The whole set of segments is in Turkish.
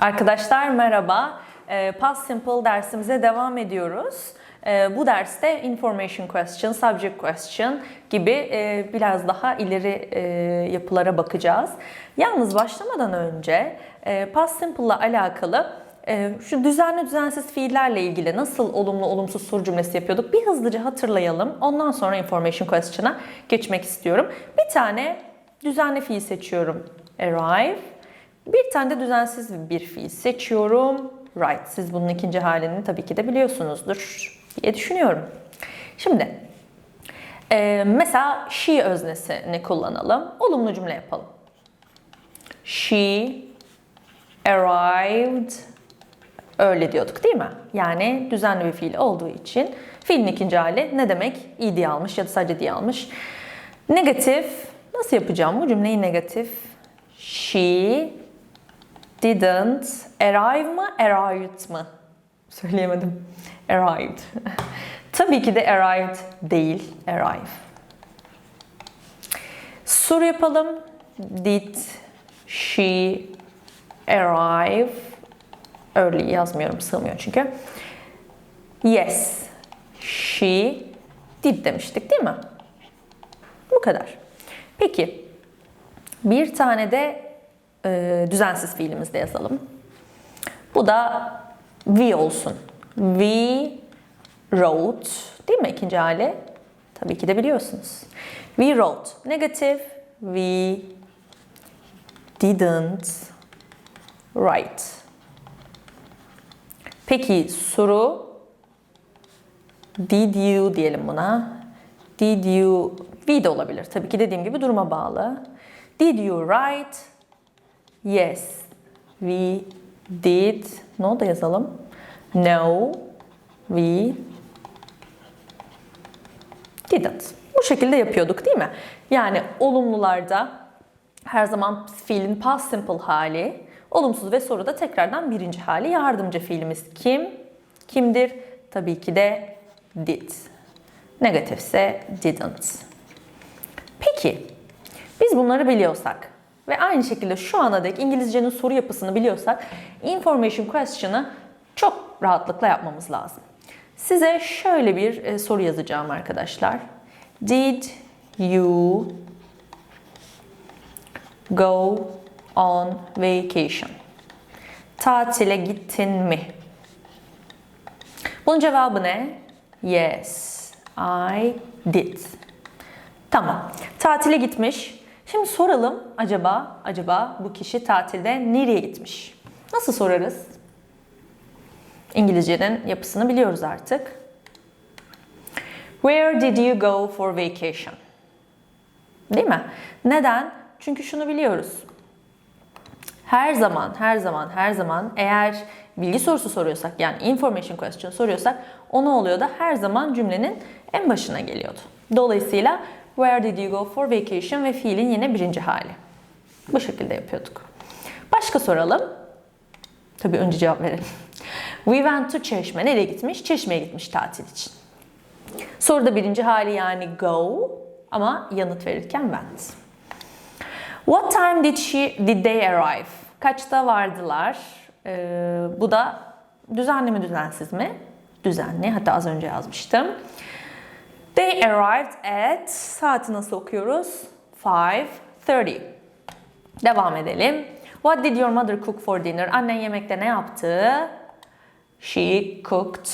Arkadaşlar merhaba. Ee, Past Simple dersimize devam ediyoruz. Ee, Bu derste information question, subject question gibi e, biraz daha ileri e, yapılara bakacağız. Yalnız başlamadan önce e, Past Simple ile alakalı şu düzenli düzensiz fiillerle ilgili nasıl olumlu olumsuz soru cümlesi yapıyorduk bir hızlıca hatırlayalım. Ondan sonra information question'a geçmek istiyorum. Bir tane düzenli fiil seçiyorum. Arrive. Bir tane de düzensiz bir fiil seçiyorum. Right. Siz bunun ikinci halini tabii ki de biliyorsunuzdur diye düşünüyorum. Şimdi e, mesela she öznesini kullanalım. Olumlu cümle yapalım. She arrived öyle diyorduk değil mi? Yani düzenli bir fiil olduğu için fiilin ikinci hali ne demek? id almış ya da sadece diye almış. Negatif nasıl yapacağım bu cümleyi negatif? She didn't arrive mı arrived mı? Söyleyemedim. Arrived. Tabii ki de arrived değil, arrive. Soru yapalım. Did she arrive? Early yazmıyorum, sığmıyor çünkü. Yes, she did demiştik değil mi? Bu kadar. Peki, bir tane de e, düzensiz fiilimizi de yazalım. Bu da we olsun. We wrote, değil mi ikinci hali? Tabii ki de biliyorsunuz. We wrote. Negatif, we didn't write. Peki soru did you diyelim buna. Did you we de olabilir. Tabii ki dediğim gibi duruma bağlı. Did you write? Yes. We did. No da yazalım. No. We didn't. Bu şekilde yapıyorduk değil mi? Yani olumlularda her zaman fiilin past simple hali, olumsuz ve soruda tekrardan birinci hali. Yardımcı fiilimiz kim? Kimdir? Tabii ki de did. Negatifse didn't. Peki, biz bunları biliyorsak ve aynı şekilde şu ana dek İngilizcenin soru yapısını biliyorsak information question'ı çok rahatlıkla yapmamız lazım. Size şöyle bir e, soru yazacağım arkadaşlar. Did you go on vacation? Tatile gittin mi? Bunun cevabı ne? Yes, I did. Tamam. Tatile gitmiş. Şimdi soralım acaba acaba bu kişi tatilde nereye gitmiş? Nasıl sorarız? İngilizcenin yapısını biliyoruz artık. Where did you go for vacation? Değil mi? Neden? Çünkü şunu biliyoruz. Her zaman, her zaman, her zaman eğer bilgi sorusu soruyorsak yani information question soruyorsak o ne oluyor da her zaman cümlenin en başına geliyordu. Dolayısıyla where did you go for vacation ve fiilin yine birinci hali. Bu şekilde yapıyorduk. Başka soralım. Tabii önce cevap verelim. We went to Çeşme. Nereye gitmiş? Çeşme'ye gitmiş tatil için. Soruda birinci hali yani go ama yanıt verirken went. What time did she did they arrive? Kaçta vardılar? Ee, bu da düzenli mi düzensiz mi? Düzenli. Hatta az önce yazmıştım. They arrived at saati nasıl okuyoruz? 5:30. Devam edelim. What did your mother cook for dinner? Annen yemekte ne yaptı? She cooked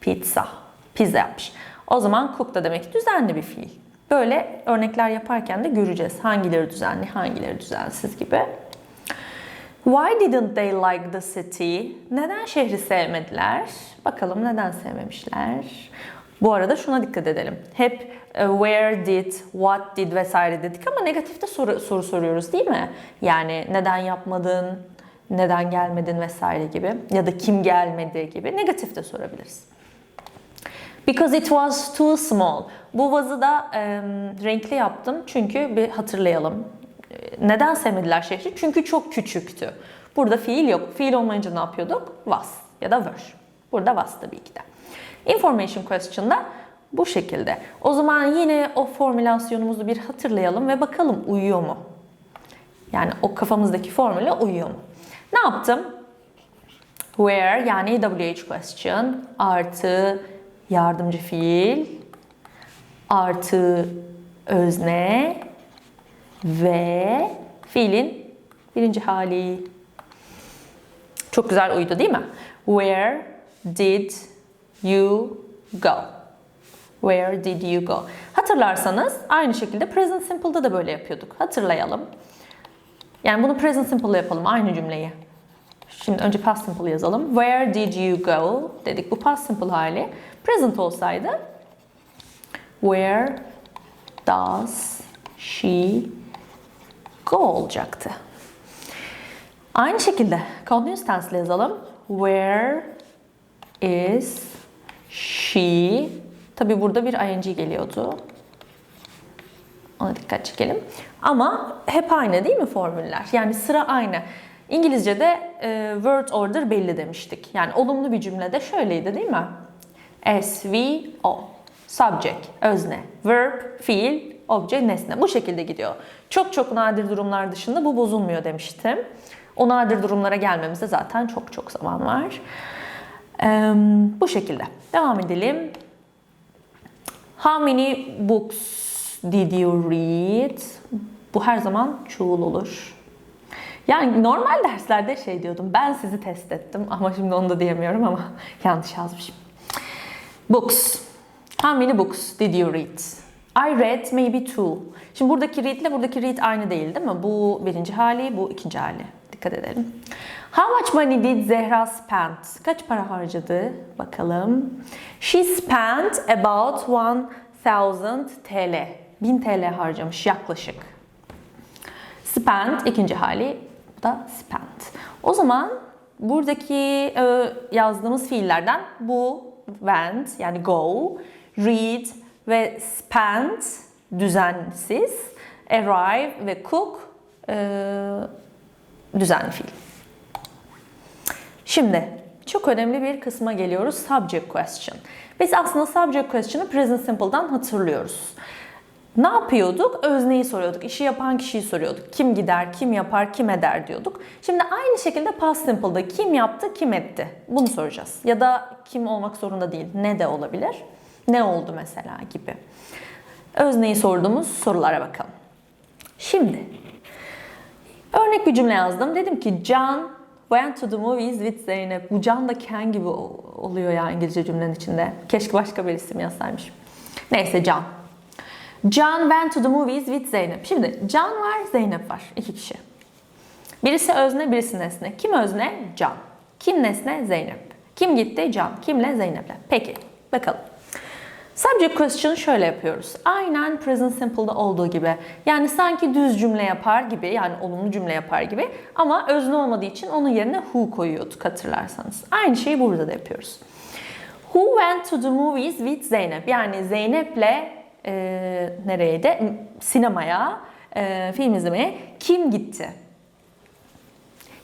pizza. Pizza yapmış. O zaman cook da demek düzenli bir fiil. Böyle örnekler yaparken de göreceğiz. Hangileri düzenli, hangileri düzensiz gibi. Why didn't they like the city? Neden şehri sevmediler? Bakalım neden sevmemişler? Bu arada şuna dikkat edelim. Hep e, where did, what did vesaire dedik ama negatifte soru, soru soruyoruz değil mi? Yani neden yapmadın, neden gelmedin vesaire gibi ya da kim gelmedi gibi negatifte sorabiliriz. Because it was too small. Bu vazı da e, renkli yaptım çünkü bir hatırlayalım. Neden sevmediler şehri? Çünkü çok küçüktü. Burada fiil yok. Fiil olmayınca ne yapıyorduk? Was ya da were. Burada was tabii ki de. Information question'da bu şekilde. O zaman yine o formülasyonumuzu bir hatırlayalım ve bakalım uyuyor mu? Yani o kafamızdaki formüle uyuyor mu? Ne yaptım? Where yani WH question artı yardımcı fiil artı özne ve fiilin birinci hali. Çok güzel uydu değil mi? Where did you go? Where did you go? Hatırlarsanız aynı şekilde present simple'da da böyle yapıyorduk. Hatırlayalım. Yani bunu present simple yapalım aynı cümleyi. Şimdi önce past simple yazalım. Where did you go? Dedik bu past simple hali. Present olsaydı Where does she go olacaktı. Aynı şekilde continuous tense yazalım. Where is she? Tabi burada bir ing geliyordu. Ona dikkat çekelim. Ama hep aynı değil mi formüller? Yani sıra aynı. İngilizce'de e, word order belli demiştik. Yani olumlu bir cümlede şöyleydi değil mi? S, V, O. Subject, özne, verb, fiil, obje, nesne. Bu şekilde gidiyor. Çok çok nadir durumlar dışında bu bozulmuyor demiştim. O nadir durumlara gelmemize zaten çok çok zaman var. Ee, bu şekilde. Devam edelim. How many books did you read? Bu her zaman çoğul olur. Yani normal derslerde şey diyordum. Ben sizi test ettim ama şimdi onu da diyemiyorum ama yanlış yazmışım. Books. How many books did you read? I read maybe two. Şimdi buradaki read ile buradaki read aynı değil değil mi? Bu birinci hali, bu ikinci hali. Dikkat edelim. How much money did Zehra spend? Kaç para harcadı? Bakalım. She spent about 1000 TL. 1000 TL harcamış yaklaşık. Spent ikinci hali bu da spent. O zaman buradaki e, yazdığımız fiillerden bu went yani go, read ve spent düzensiz, arrive ve cook e, düzenli fiil. Şimdi çok önemli bir kısma geliyoruz. Subject question. Biz aslında subject question'ı present simple'dan hatırlıyoruz. Ne yapıyorduk? Özneyi soruyorduk. İşi yapan kişiyi soruyorduk. Kim gider, kim yapar, kim eder diyorduk. Şimdi aynı şekilde past simple'da kim yaptı, kim etti? Bunu soracağız. Ya da kim olmak zorunda değil. Ne de olabilir. Ne oldu mesela gibi. Özneyi sorduğumuz sorulara bakalım. Şimdi örnek bir cümle yazdım. Dedim ki John went to the movies with Zeynep. Bu Can da Ken gibi oluyor ya İngilizce cümlenin içinde. Keşke başka bir isim yazsaymış. Neyse Can. John went to the movies with Zeynep. Şimdi Can var, Zeynep var. İki kişi. Birisi özne, birisi nesne. Kim özne? Can. Kim nesne? Zeynep. Kim gitti? Can. Kimle? Zeynep'le. Peki, bakalım. Subject question şöyle yapıyoruz. Aynen present simple'da olduğu gibi. Yani sanki düz cümle yapar gibi, yani olumlu cümle yapar gibi ama özne olmadığı için onun yerine who koyuyorduk hatırlarsanız. Aynı şeyi burada da yapıyoruz. Who went to the movies with Zeynep? Yani Zeynep'le e, nereydi? Sinemaya, e, film izlemeye kim gitti?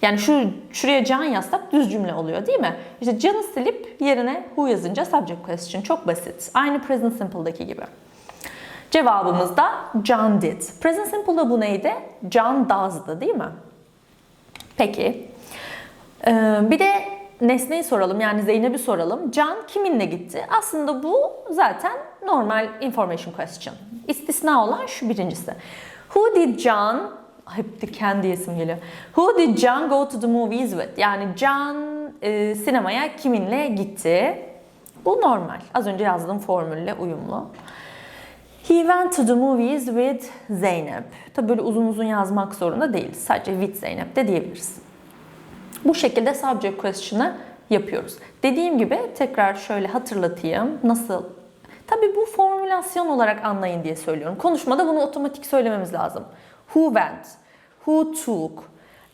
Yani şu şuraya can yazsak düz cümle oluyor değil mi? İşte can'ı silip yerine who yazınca subject question. Çok basit. Aynı present simple'daki gibi. Cevabımız da John did. Present simple'da bu neydi? John does'dı değil mi? Peki. Ee, bir de nesneyi soralım yani Zeynep'i soralım. Can kiminle gitti? Aslında bu zaten normal information question. İstisna olan şu birincisi. Who did John hep de kendi isim geliyor. Who did John go to the movies with? Yani John e, sinemaya kiminle gitti? Bu normal. Az önce yazdığım formülle uyumlu. He went to the movies with Zeynep. Tabi böyle uzun uzun yazmak zorunda değil. Sadece with Zeynep de diyebiliriz. Bu şekilde subject question'ı yapıyoruz. Dediğim gibi tekrar şöyle hatırlatayım. Nasıl? Tabi bu formülasyon olarak anlayın diye söylüyorum. Konuşmada bunu otomatik söylememiz lazım. Who went, who took,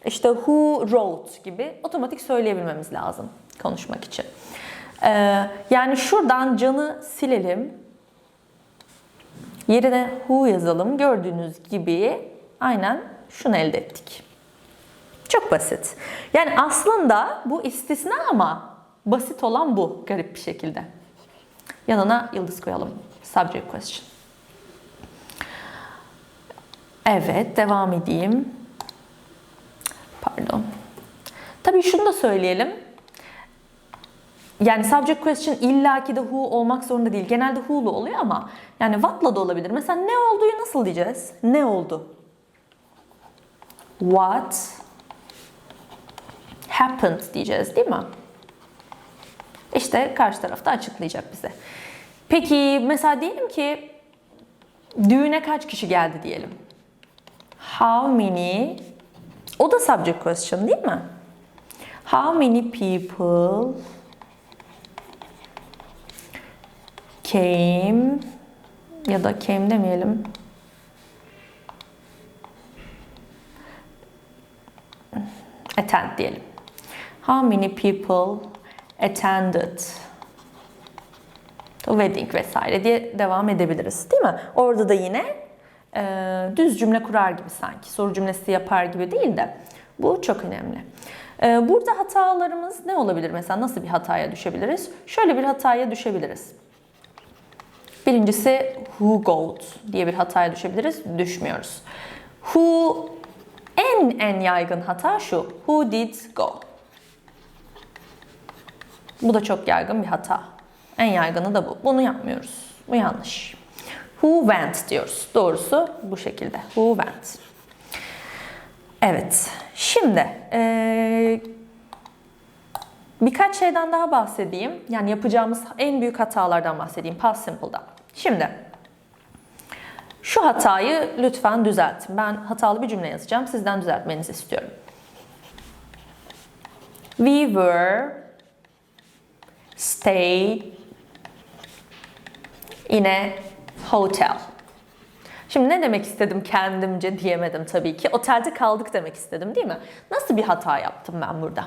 işte who wrote gibi otomatik söyleyebilmemiz lazım konuşmak için. Ee, yani şuradan canı silelim. Yerine who yazalım. Gördüğünüz gibi aynen şunu elde ettik. Çok basit. Yani aslında bu istisna ama basit olan bu garip bir şekilde. Yanına yıldız koyalım. Subject question. Evet, devam edeyim. Pardon. Tabii şunu da söyleyelim. yani subject question illaki de who olmak zorunda değil. Genelde who'lu oluyor ama yani what'la da olabilir. Mesela ne olduğu nasıl diyeceğiz? Ne oldu? What happened diyeceğiz değil mi? İşte karşı tarafta açıklayacak bize. Peki mesela diyelim ki düğüne kaç kişi geldi diyelim. How many o da subject question değil mi? How many people came ya da came demeyelim. Attend diyelim. How many people attended the wedding vesaire diye devam edebiliriz değil mi? Orada da yine e, düz cümle kurar gibi sanki. Soru cümlesi yapar gibi değil de bu çok önemli. E, burada hatalarımız ne olabilir? Mesela nasıl bir hataya düşebiliriz? Şöyle bir hataya düşebiliriz. Birincisi who goes diye bir hataya düşebiliriz. Düşmüyoruz. Who en en yaygın hata şu. Who did go? Bu da çok yaygın bir hata. En yaygını da bu. Bunu yapmıyoruz. Bu yanlış. Who went diyoruz. Doğrusu bu şekilde. Who went. Evet. Şimdi ee, birkaç şeyden daha bahsedeyim. Yani yapacağımız en büyük hatalardan bahsedeyim. Past Simple'da. Şimdi şu hatayı lütfen düzeltin. Ben hatalı bir cümle yazacağım. Sizden düzeltmenizi istiyorum. We were stay in a hotel. Şimdi ne demek istedim kendimce diyemedim tabii ki. Otelde kaldık demek istedim değil mi? Nasıl bir hata yaptım ben burada?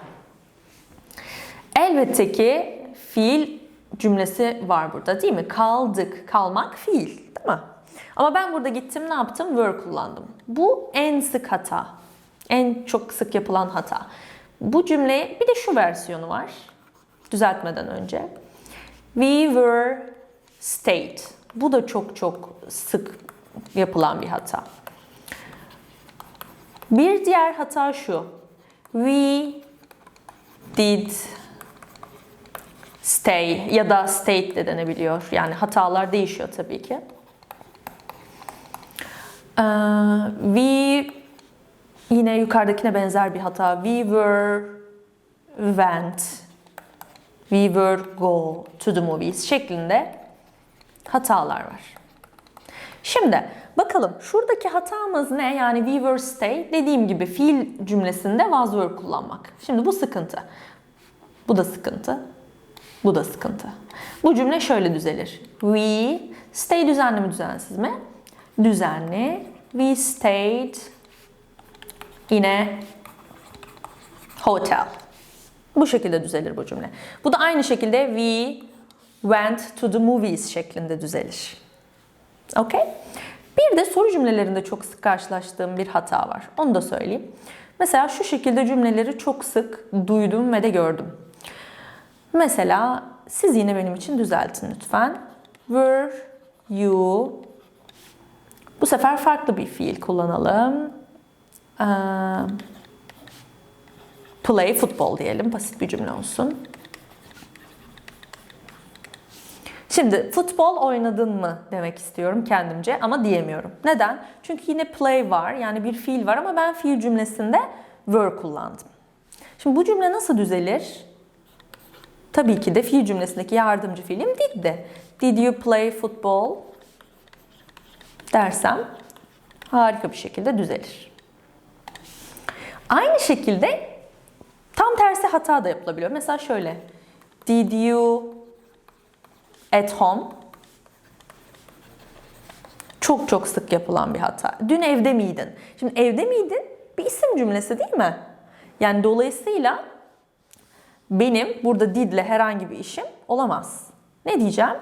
Elbette ki fiil cümlesi var burada değil mi? Kaldık, kalmak fiil değil mi? Ama ben burada gittim ne yaptım? Were kullandım. Bu en sık hata. En çok sık yapılan hata. Bu cümleye bir de şu versiyonu var. Düzeltmeden önce. We were stayed. Bu da çok çok sık yapılan bir hata. Bir diğer hata şu. We did stay ya da state de denebiliyor. Yani hatalar değişiyor tabii ki. Ee, we yine yukarıdakine benzer bir hata. We were went we were go to the movies şeklinde hatalar var. Şimdi bakalım şuradaki hatamız ne? Yani we were stay dediğim gibi fiil cümlesinde was were kullanmak. Şimdi bu sıkıntı. Bu da sıkıntı. Bu da sıkıntı. Bu cümle şöyle düzelir. We stay düzenli mi düzensiz mi? Düzenli. We stayed in a hotel. Bu şekilde düzelir bu cümle. Bu da aynı şekilde we went to the movies şeklinde düzelir. Okay? Bir de soru cümlelerinde çok sık karşılaştığım bir hata var. Onu da söyleyeyim. Mesela şu şekilde cümleleri çok sık duydum ve de gördüm. Mesela siz yine benim için düzeltin lütfen. Were you bu sefer farklı bir fiil kullanalım. Play football diyelim. Basit bir cümle olsun. Şimdi futbol oynadın mı demek istiyorum kendimce ama diyemiyorum. Neden? Çünkü yine play var yani bir fiil var ama ben fiil cümlesinde were kullandım. Şimdi bu cümle nasıl düzelir? Tabii ki de fiil cümlesindeki yardımcı fiilim did'di. Did you play football? dersem harika bir şekilde düzelir. Aynı şekilde tam tersi hata da yapılabiliyor. Mesela şöyle. Did you at home? Çok çok sık yapılan bir hata. Dün evde miydin? Şimdi evde miydin? Bir isim cümlesi değil mi? Yani dolayısıyla benim burada did ile herhangi bir işim olamaz. Ne diyeceğim?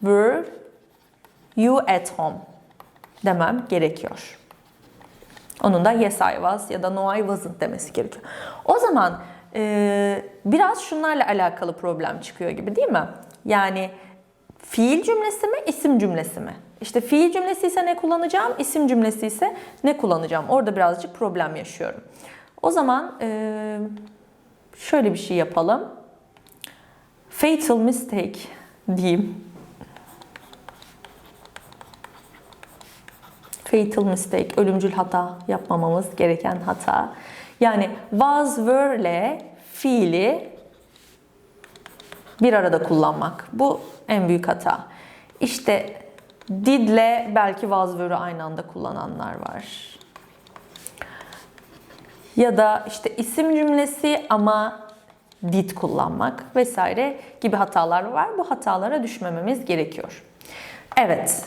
Were you at home? demem gerekiyor. Onun da yes I was ya da no I wasn't demesi gerekiyor. O zaman e, biraz şunlarla alakalı problem çıkıyor gibi değil mi? Yani fiil cümlesi mi, isim cümlesi mi? İşte fiil cümlesi ise ne kullanacağım, isim cümlesi ise ne kullanacağım? Orada birazcık problem yaşıyorum. O zaman e, şöyle bir şey yapalım. fatal mistake diyeyim. Fatal mistake, ölümcül hata yapmamamız gereken hata. Yani was, were ile fiili bir arada kullanmak. Bu en büyük hata. İşte did ile belki was, were'ı aynı anda kullananlar var. Ya da işte isim cümlesi ama did kullanmak vesaire gibi hatalar var. Bu hatalara düşmememiz gerekiyor. Evet.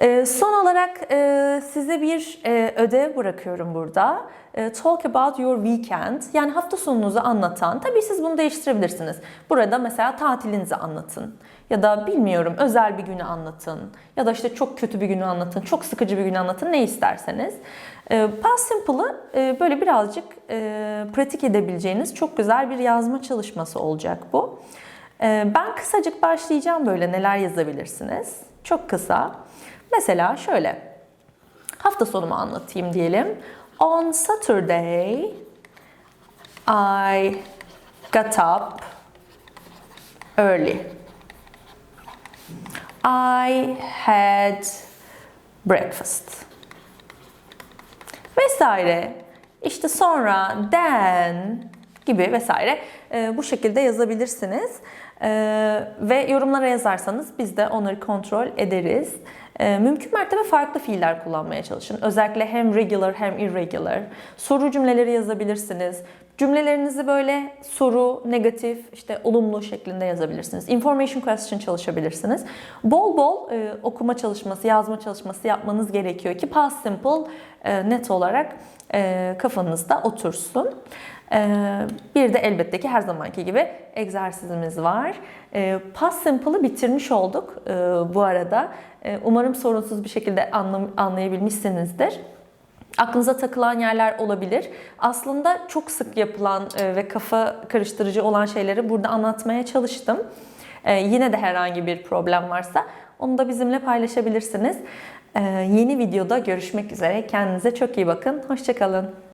Ee, Son olarak e, size bir e, ödev bırakıyorum burada. E, Talk about your weekend. Yani hafta sonunuzu anlatan. Tabii siz bunu değiştirebilirsiniz. Burada mesela tatilinizi anlatın. Ya da bilmiyorum özel bir günü anlatın. Ya da işte çok kötü bir günü anlatın. Çok sıkıcı bir günü anlatın. Ne isterseniz. Past Simple'ı böyle birazcık pratik edebileceğiniz çok güzel bir yazma çalışması olacak bu. Ben kısacık başlayacağım böyle neler yazabilirsiniz. Çok kısa. Mesela şöyle. Hafta sonumu anlatayım diyelim. On Saturday I got up early. I had breakfast. Vesaire. İşte sonra then gibi vesaire e, bu şekilde yazabilirsiniz. E, ve yorumlara yazarsanız biz de onları kontrol ederiz. E, mümkün mertebe farklı fiiller kullanmaya çalışın. Özellikle hem regular hem irregular. Soru cümleleri yazabilirsiniz. Cümlelerinizi böyle soru, negatif, işte olumlu şeklinde yazabilirsiniz. Information question çalışabilirsiniz. Bol bol e, okuma çalışması, yazma çalışması yapmanız gerekiyor ki past simple e, net olarak e, kafanızda otursun. E, bir de elbette ki her zamanki gibi egzersizimiz var. E, past simple'ı bitirmiş olduk e, bu arada. Umarım sorunsuz bir şekilde anlayabilmişsinizdir. Aklınıza takılan yerler olabilir. Aslında çok sık yapılan e, ve kafa karıştırıcı olan şeyleri burada anlatmaya çalıştım. E, Yine de herhangi bir problem varsa onu da bizimle paylaşabilirsiniz. E, Yeni videoda görüşmek üzere. Kendinize çok iyi bakın. Hoşçakalın.